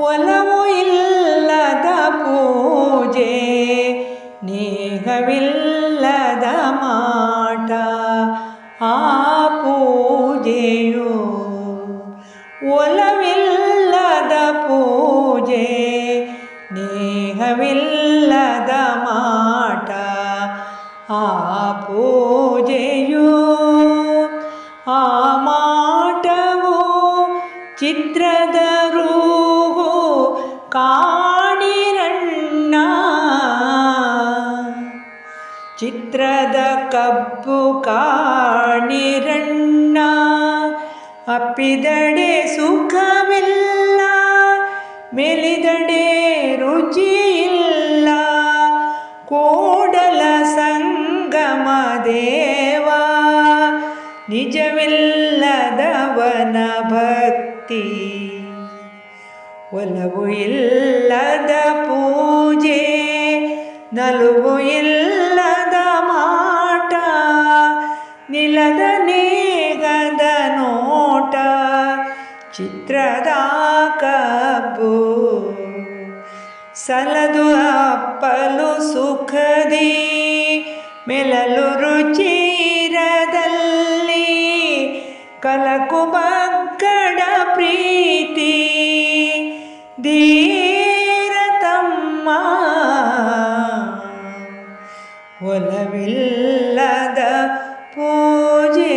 ಒಲವು ಇಲ್ಲದ ಪೂಜೆ ನೇಹವಿಲ್ಲದ ಮಾಟ, ಆ ಪೂಜೆಯು ಒಲವಿಲ್ಲದ ಪೂಜೆ ನೇಹವಿಲ್ಲದ ಮಾಟ, ಆ ಪೂಜೆಯು ಆ ಮಾಟವು ಚಿತ್ರದ ರೂಹು ಕಾಣಿರಣ್ಣ ಚಿತ್ರದ ಕಬ್ಬು ಕಾಣಿರಣ್ಣ ಅಪ್ಪಿದಡೆ ಸುಖವಿಲ್ಲ ಮೆಲಿದಡೆ ರುಚಿಯಿಲ್ಲ. ಕೋಡಲ ಸಂಗಮ ದೇವ ನಿಜವಿಲ್ಲದವನ ಭಕ್ತಿ. ಒಲವು ಇಲ್ಲದ ಪೂಜೆ, ನಲುವು ಇಲ್ಲದ ಮಾಟ, ನಿಲದ ನೇಗದ ನೋಟ, ಚಿತ್ರದ ಕಬ್ಬು, ಸಲದು ಅಪ್ಪಲು ಸುಖದಿ, ಮೆಲಲು ರುಚಿರದಲ್ಲಿ ಕಲಕು ಒಲವಿಲ್ಲದ ಪೂಜೆ